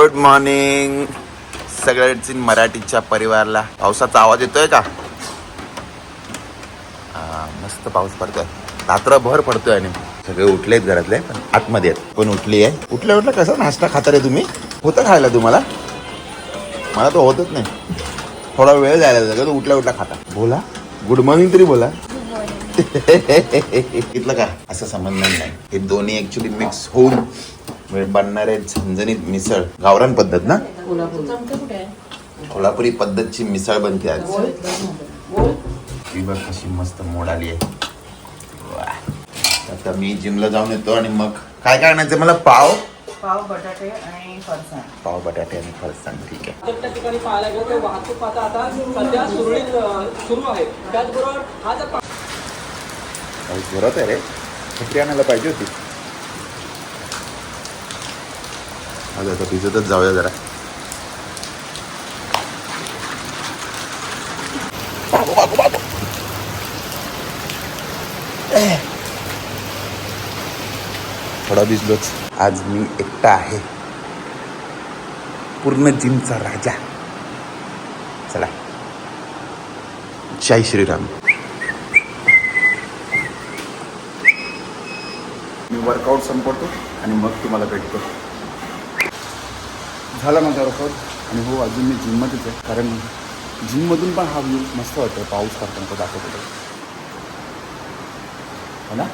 Good morning सगळ्यांची मराठीच्या परिवारला पावसाचा आवाज येतोय का? मस्त पाऊस पडतोय. रात्रभर पडतोय आणि. सगळे उठलेत घरातले पण आतमध्ये आहेत. पण उठली आहे? उठल्या उठल्या कसा नाश्ता खाता रे तुम्ही? होतं खायला तुम्हाला? मला तर होतच नाही. थोडा वेळ जायला लागला तो उठल्या उठल्या खाता. बोला. गुड मॉर्निंग तरी बोला. इथलं का असं संबंध नाही. हे दोन्ही ऍक्च्युली मिक्स होऊन बनणारे झणझणीत मिसळ. गावरान पद्धत ना? कोल्हापुरी पद्धतची मिसळ बनते आज. ही बघ कशी मस्त मोड आली आहे. वा. आता मी जिमला जाऊन येतो आणि मग काय काय आणायचं मला? पाव? पाव बटाटे आणि फरसाण. पाव बटाटे आणि फरसाण. ठीक आहे. प्रत्येक ठिकाणी पाहायला गेलं तर वाहतूक आता आता सध्या सुरळीत अ, सुरू आहे. त्याचबरोबर हा जर जोरात आहे रे. छत्री आणायला पाहिजे होती. आज आता भिजतच जाऊया जरा. थोडा भिजलोच. आज मी एकटा आहे. पूर्ण जिमचा राजा. चला. जय श्रीराम. मी वर्कआउट संपवतो आणि मग तुम्हाला भेटतो. झाला माझा वर्कआउट आणि हो अजून मी जिममध्येच आहे कारण जिममधून पण हा व्ह्यू मस्त वाटतो पाऊस पडताना तो दाखवतो हो ना?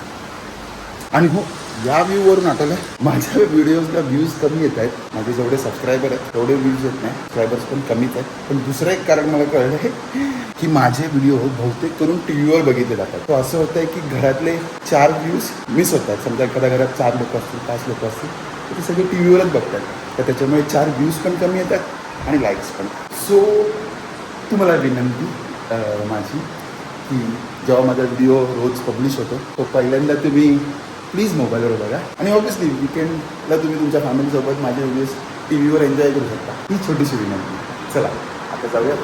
आणि हो या व्ह्यूवरून आठवलं माझ्या व्हिडिओजला व्ह्यूज कमी येत आहेत. माझे जेवढे सबस्क्रायबर आहेत तेवढे व्ह्यूज येत नाही. सबस्क्रायबर्स पण कमीच आहेत. पण दुसरं एक कारण मला कळलं आहे की माझे व्हिडिओ बहुतेक करून टी व्हीवर बघितले जातात. तो असं होतं आहे की घरातले चार व्ह्यूज मिस होतात. समजा एखाद्या घरात चार लोक असतील पाच लोक असतील तर ते सगळे टी व्हीवरच बघतात तर त्याच्यामुळे चार व्ह्यूज पण कमी येतात आणि लाईक्स पण. सो तुम्हाला विनंती माझी की जेव्हा माझा व्हिडिओ रोज पब्लिश होतो तो पहिल्यांदा तुम्ही प्लीज मोबाईलवर बघा. आणि ऑब्विसली विकेंडला तुम्ही तुमच्या फॅमिलीसोबत माझे व्हिडिओज टी व्हीवर एन्जॉय करू शकता. ही छोटीशी विनंती. चला आता जाऊया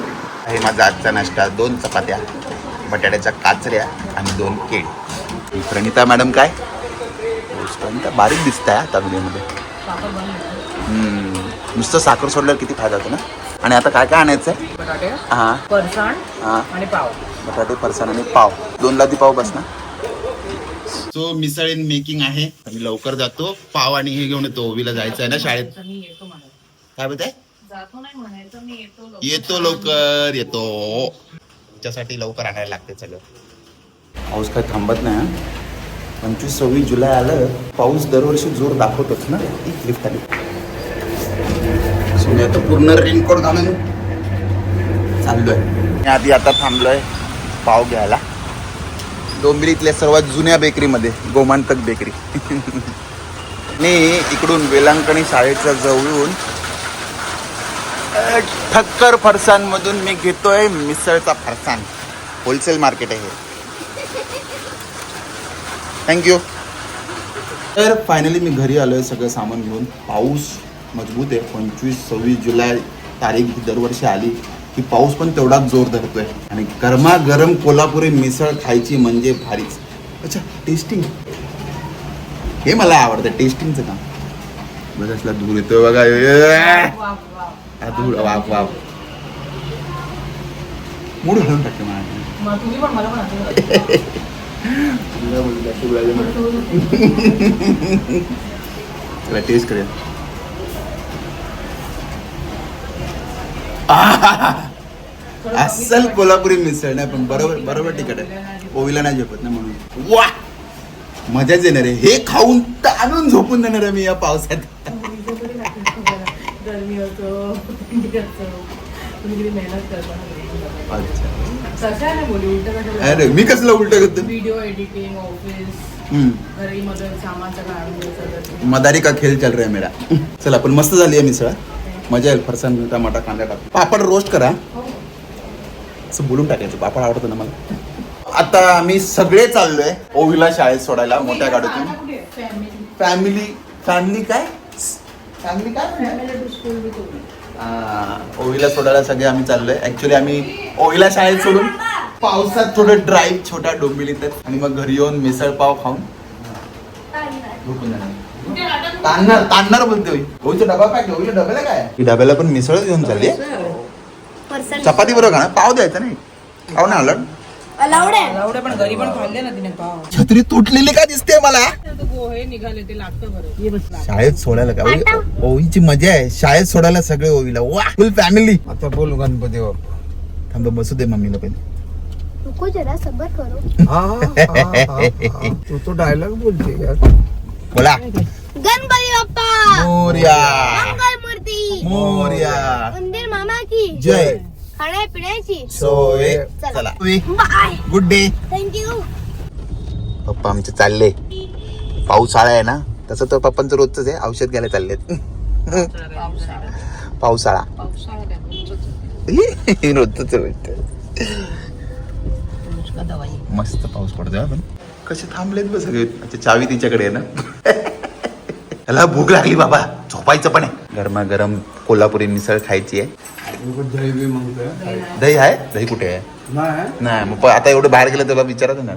हे माझा आजचा नाश्ता दोन चपात्या बटाट्याच्या काचऱ्या आणि दोन केळी. प्रणिता मॅडम काय? प्रणिता बारीक दिसत आहे आता व्हिडिओमध्ये. नुसतं साखर सोडल्यावर किती फायदा होतो ना? आणि आता काय काय आणायचं आहे? बटाटे हां. फरसाण हां. आणि पाव. बटाटे फरसाण आणि पाव. दोन लादी पाव बस ना. सो मिसळ इन मेकिंग आहे. आम्ही लवकर जातो. पाव आणि हे घेऊन येतो. ओवीला जायचं आहे ना शाळेत? काय बोलते जातो नाही म्हणायचं मी येतो लवकर. येतो लवकर. येतो. त्याच्यासाठी लवकर आणायला लागते सगळं. पाऊस काय थांबत नाही. पंचवीस सव्वीस जुलै आलं. पाऊस दरवर्षी जोर दाखवतोच ना. लिफ्ट आली मी आता पूर्ण रेनकोट घालून चाललोय. मी आधी आता थांबलोय पाव घ्यायला. डोंबिवलीतल्या सर्वात जुन्या बेकरीमध्ये गोमांतक बेकरी मी इकडून वेलांकणी शाळेच्या जवळून ठक्कर फरसाणमधून मी घेतोय मिसळचा फरसाण. होलसेल मार्केट आहे थँक्यू तर फायनली मी घरी आलोय सगळं सामान घेऊन. पाऊस मजबूत आहे. पंचवीस सव्वीस जुलै तारीख ही दरवर्षी आली. की पाऊस पण तेवढाच जोर धरतोय. आणि गरमागरम कोल्हापुरी मिसळ खायची म्हणजे भारीच. अच्छा टेस्टिंग हे मला आवडतं टेस्टिंगचं काम. बघ असला दूर येतोय बघा. हा, दूर वाप वाप मूड घालून टाकते मला टेस्ट करूया. अस्सल कोल्हापुरी मिसळ नाही पण बरोबर बरोबर तिकट आहे. ओवीला नाही झोपत ना म्हणून. वा मजाच येणार आहे. हे खाऊन ताणून झोपून देणार आहे मी या पावसात. गरमी होतो थंडी असतो तुम्ही किती मेहनत करता ना अच्छा. तशा नाही बोली उलट कसं अरे मी कसलं उलट करतो? व्हिडिओ एडिटिंग ऑफिस हम्म. घरी मध्ये सामानचं काढून द्यायचं मदारी का खेळ चल रहा है मेरा? चला पण मस्त झाली आहे मिसळ मजा येईल फरसाण टमाटा कांदा टाक पापड रोस्ट करा. हो. असं बोलून टाकायचं. पापड आवडतं ना मला? आता आम्ही सगळे चाललोय ओवीला शाळेत सोडायला मोठ्या गाडीतून. फॅमिली फॅमिली फॅमिली काय? फॅमिली काय हा, ओवीला सोडायला सगळे आम्ही चाललोय. ऍक्च्युली आम्ही ओवीला शाळेत सोडून पावसात थोडं ड्राईव्ह छोटा डोंबिवलीत आणि मग घरी येऊन मिसळ पाव खाऊन झोपून जाणार. ताणणार ताणणार डबा डब्याला काय? ही डब्याला पण मिसळ घेऊन चालली चपाती बरोबर का पाव द्यायचा नाही. पाव नाही आलं अलाउड आहे एवढे पण घरी पण खाल्ले ना तिने पाव. छत्री तुटलेली का दिसते मला? आता पोहे निघाले ते लागतं बरं. ये बस. शाळेत सोडायला का? ओवी- ओवीची मजा आहे. शाळेत सोडायला सगळे ओवीला. वा फुल फॅमिली आता बोल गणपती बाप्पा. थांब बसू दे मम्मीला पहिले. रुको जरा सबर करो. हा, हा, हा, हा. तू तो डायलॉग बोलते यार. बोला. गणपती बाप्पा. मोर्या. मंगल मूर्ती मोर्या. मंदिर मामा की जय. खाण्यापिण्याची. सोय. चला. बाय. गुड डे थँक्यू पप्पा आमचे चालले. पावसाळा आहे ना तसं तर पप्पांचं रोजच आहे. औषध घ्यायला चाललेत. पावसाळा. रोजच मस्त पाऊस पडतोय हा पण. कसे थांबलेत बस सगळे. अच्छा चावी तिच्याकडे आहे ना. त्याला भूक लागली बाबा. झोपायचं पण आहे. गरमागरम कोल्हापुरी मिसळ खायची आहे. दही बी म्हणतोय. दही आहे? दही कुठे आहे? नाही. नाही मग प- आता एवढं बाहेर गेलं तुला विचारत ना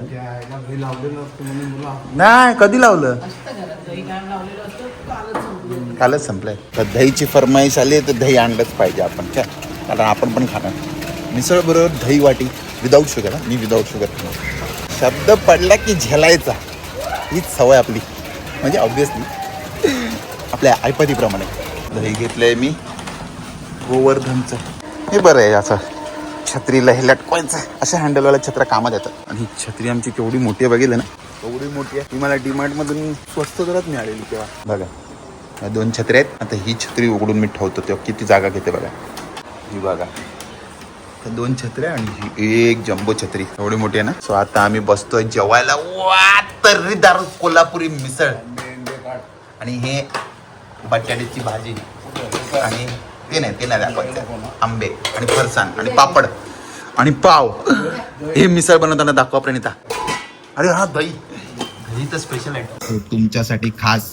नाही कधी लावलं? दही काढून लावलेलं असतं कालच संपलं. कालच संपलंय. तर दहीची फरमाईश आली तर दही आणलंच पाहिजे आपण. काय कारण आपण पण खाणार. मिसळ बरोबर दही वाटी. विदाऊट शुगर मी विदाऊट शुगर शब्द पडला की झेलायचा. हीच सवय आपली. म्हणजे ऑब्विसली आपल्या ऐपतीप्रमाणे. दही घेतलंय मी. गोवर्धनचं. हे बरं आहे असं छत्रीला हे लटकवायचं. अशा हँडलवाल्या छत्र्या कामात येतात. आणि ही छत्री आमची केवढी मोठी आहे बघितलं ना? केवढी मोठी आहे. ती मला डिमार्टमधून स्वस्त दरात मिळालेली तेव्हा. बघा. या दोन छत्र्या आहेत. आता ही छत्री उघडून मी ठेवतो. तेव्हा किती जागा घेते बघा. ही बघा. दोन छत्र्या आणि ही एक जम्बो छत्री. एवढी मोठी आहे ना? सो आता आम्ही बसतोय जेवायला. वा तर्रीदार कोल्हापुरी मिसळ. आणि हे बटाट्याची भाजी. आणि ते नाही ते नाही दाखवायचं. आंबे आणि फरसाण आणि पापड आणि पाव. हे मिसळ बनवताना दाखवा प्रणिता. अरे हा दही. दही तर स्पेशल आहे. तुमच्यासाठी खास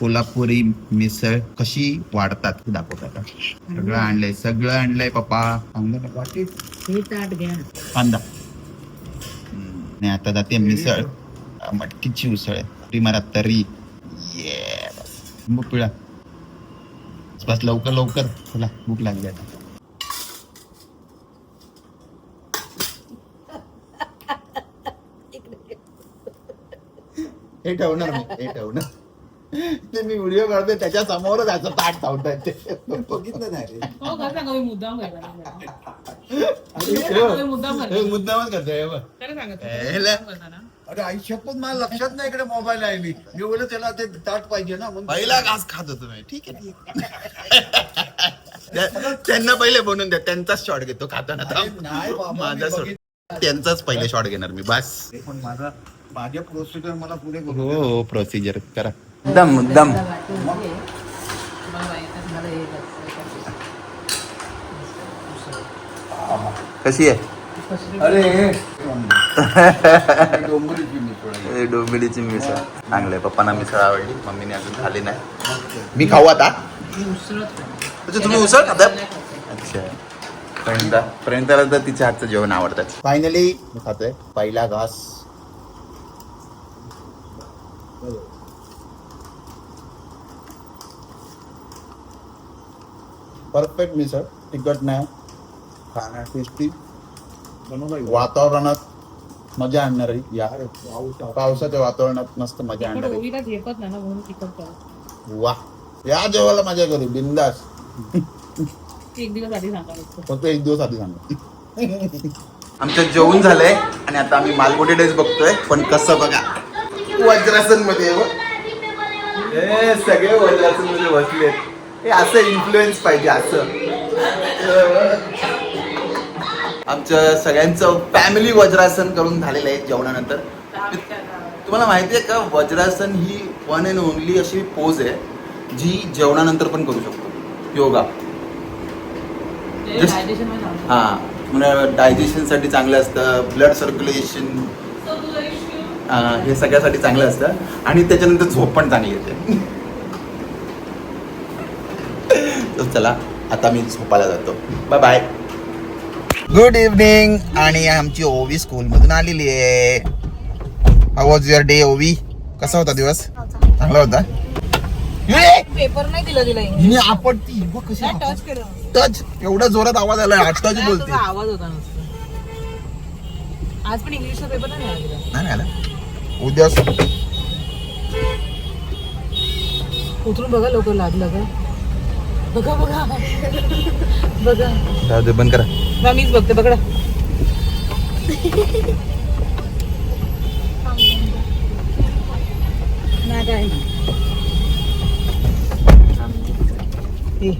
कोल्हापुरी मिसळ कशी वाढतात हे दाखवतात सगळं आणलंय सगळं आणलंय पप्पा. चांगलं ना वाटी. हे ताट घ्या. कांदा. हम्म. आणि आता जाते मिसळ. अं, मटकीची उसळ. आहे ती मला तरी. ये मग पिळा. बस लवकर लवकर. चला भूक लागली आता. हे ठेवणार मी हे ठेवणार. ते मी व्हिडिओ काढतोय त्याच्या समोरच असं ताट चावतात ते बघितलं नाही रे. हो मुद्दाम करणार हे. मुद्दाम हे मुद्दामच करतोय हे बघ. खरं सांगत हेला. अरे आई शपथ मला लक्षात नाही इकडे मोबाईल आहे मी. मी बोललो त्याला ते ताट पाहिजे ना म्हणून. पहिला घास खात होतो मी. ठीक आहे ठीक आहे. त्या- त्यांना पहिले बनवून द्या. त्यांचाच शॉट घेतो खाताना. थांब. नाही बाबा, मी माझा शॉट बघित- त्यांचाच पहिले शॉट घेणार मी. बस. ते पण माझा माझ्या प्रोसिजर मला पुढे हो करू दे. हो प्रोसिजर करा. दम दम. कशी आहे? अरे. डोंगरीची मिसळ. चांगलं आहे. पप्पांना मिसळ आवडली. मम्मीने अजून खाली नाही. मी खाऊ आता. अच्छा तुम्ही उसळ खाता? अच्छा. प्रणिता प्रणिताला तर तिच्या हातचं जेवण आवडतं फायनली मी खातोय. पहिला घास. परफेक्ट मिसळ तिखट नाही खाण्या टेस्टी वातावरणात मजा आणणारी या पावसाच्या वातावरणात मस्त मजा आणणारी ओवीला झेपत नाही ना म्हणून तिकट करत वा या जेवायला मजा करू बिंदास एक दिवस आधी सांगा फक्त एक दिवस आधी सांगा आमचं जेवण झालंय आणि आता आम्ही मालगुडी डेज बघतोय. पण कसं बघा? वज्रासनमध्ये हे सगळे वज्रासनमध्ये बसलेत. हे असं इन्फ्लुएन्स पाहिजे असं. आमच्या सगळ्यांचं फॅमिली वज्रासन करून झालेलं आहे जेवणानंतर. तुम्हाला माहिती आहे का वज्रासन ही वन अँड ओनली अशी पोज आहे जी जेवणानंतर पण करू शकतो. योगा. Just- digestion. हा. म्हणजे डायजेशनसाठी चांगलं असतं ब्लड सर्क्युलेशन हे सगळ्यासाठी चांगलं असतं. आणि त्याच्यानंतर झोप पण चांगली येते. तर चला आता मी झोपायला जातो. बाय बाय गुड इव्हनिंग आणि आमची ओवी स्कूलमधून आलेली आहे. हाऊ वॉज युअर डे ओवी? कसा होता दिवस? चांगला होता? पेपर नाही दिला हिने आपटती. बघ कशी टच केलं. टच एवढा जोरात आवाज आलाय. टच काय बोलते. आवाज होता नुसता. आज पण इंग्लिशचा पेपर नाही मिळाला तिला. नाही आला. उद्या उतरून बघा लोक लागलं का बघा बघा. बघा. जाऊ दे, बंद करा. बा मीच बघते बघा. हे.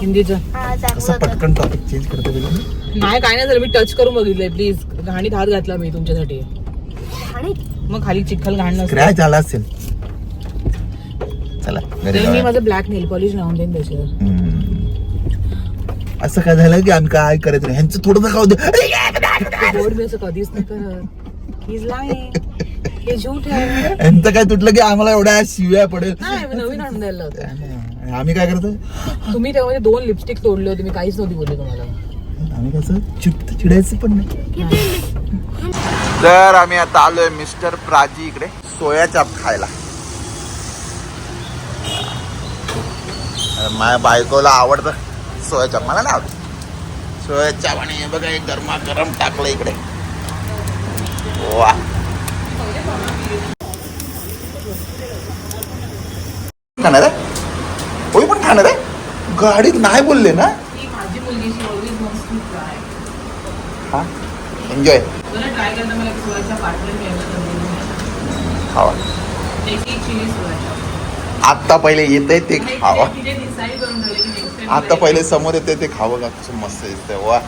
हिंदीचं. हा असं. पटकन टॉपिक चेंज करतो नाही काय नाही झालं मी टच करून बघितलंय प्लीज घाणीत हात घातला मी तुमच्यासाठी. आणि मग खाली चिखल घाण नसतं. क्रॅच आला असेल. चला घरी मी जाऊया. माझं ब्लॅक नेल पॉलिश लावून देईन त्याच्यावर. हम्म. असं काय झालं की आम्ही काय करत नाही? ह्यांचं थोडं खाऊ दे. बोर्ड मी असं कधीच नाही करत. He's lying. हे. झूठ आहे यांचं काय तुटलं की आम्हाला एवढ्या शिव्या पडेल? नाही मी नवीन आणून द्यायला होतं आम्ही काय करतो तुम्ही तेव्हा म्हणजे दोन लिपस्टिक तोडले होते मी काहीच नव्हती बोलले तुम्हाला. आम्ही कसं? चिड चिडायचं पण नाही. तर आम्ही आता आलोय मिस्टर प्राजी इकडे सोया चाप खायला. माझ्या बायकोला आवडतं सोया चाप. मला नाही आवडत. सोया चाप आणि हे बघा एक गरमा गरम टाकलं इकडे. वा. खाणार आहे? पण खाणार आहे? गाडीत नाही बोलले ना? हा? एन्जॉय सोयाच्या खावा सोयाच्या आत्ता पहिले येते ते खावा. आता पहिले समोर येते ते खावं का? कसं मस्त दिसतंय. वा.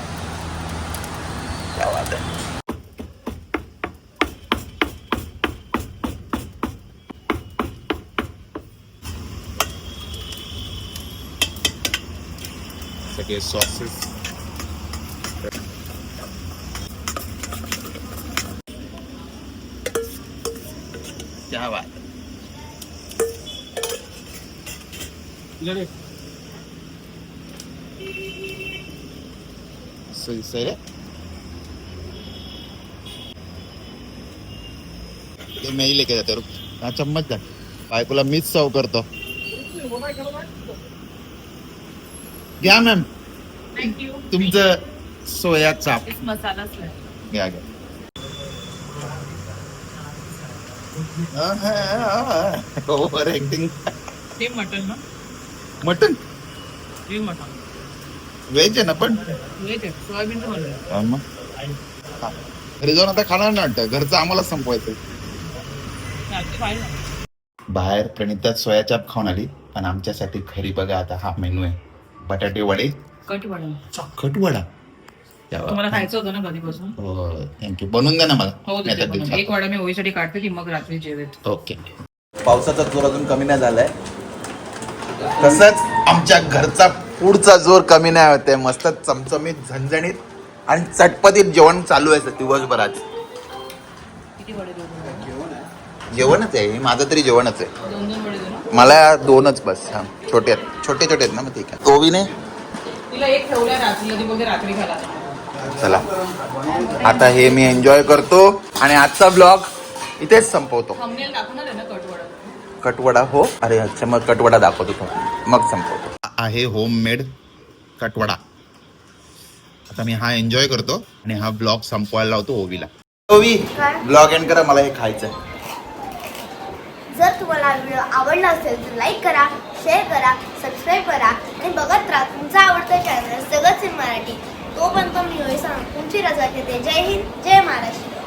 सगळे सॉसेस क्या बात दिसतंय रे ते मी लेके जाते रुक हा चम्मच द्या बायकोला मीच सर्व करतो घ्या मॅम थँक्यू तुमचं सोया चाप मसालाच घ्या घ्या ओव्हर ऍक्टिंग ते मटन ना मटन मटन व्हेज आहे ना पण? वेज आहे सोयाबीनचं मटन हा मग. हा. घरी जाऊन आता खाणार नाही वाटतं. घरचं आम्हाला संपवायचं बाहेर प्रणितात सोया चाप खाऊन आली पण आमच्यासाठी घरी बघा आता हा मेनू आहे. बटाटे वडे. कट वडा. चॉकट वडा? या वा. तुम्हाला खायचं होतं ना कधीपासून? हो थँक्यू बनवून द्या ना मला. हो देते बनवून. एक वडा मी काढते ती मग रात्री जेवेत. ओके पावसाचा जोर अजून कमी नाही झालाय. तसंच आमच्या घरचा पुढचा जोर कमी नाही होते मस्त चमचमीत झणझणीत आणि चटपटीत जेवण चालू आहे दिवसभरात? जेवणच आहे हे माझं तरी जेवणच आहे. मला दोनच बस हा छोटे छोटे छोटे आहेत ना मग ठीक आहे. खाला. चला. आता हे मी एन्जॉय करतो आणि आजचा ब्लॉग इथेच संपवतो. कटवडा हो. अरे अच्छा मग कटवडा दाखवतो तो मग संपवतो. आहे होम मेड कटवडा. आता मी हा एन्जॉय करतो आणि हा ब्लॉग संपवायला लावतो ओवीला. ओवी? ब्लॉग एंड करा मला हे खायचं आहे. जर तुम्हाला व्हिडिओ आवडला असेल तर लाईक करा शेअर करा सबस्क्राईब करा आणि बघत राहा तुमचा आवडता चॅनल सगळंच इन मराठी. तोपर्यंत मी होई सांग तुमची रजा घेते. जय हिंद जय महाराष्ट्र.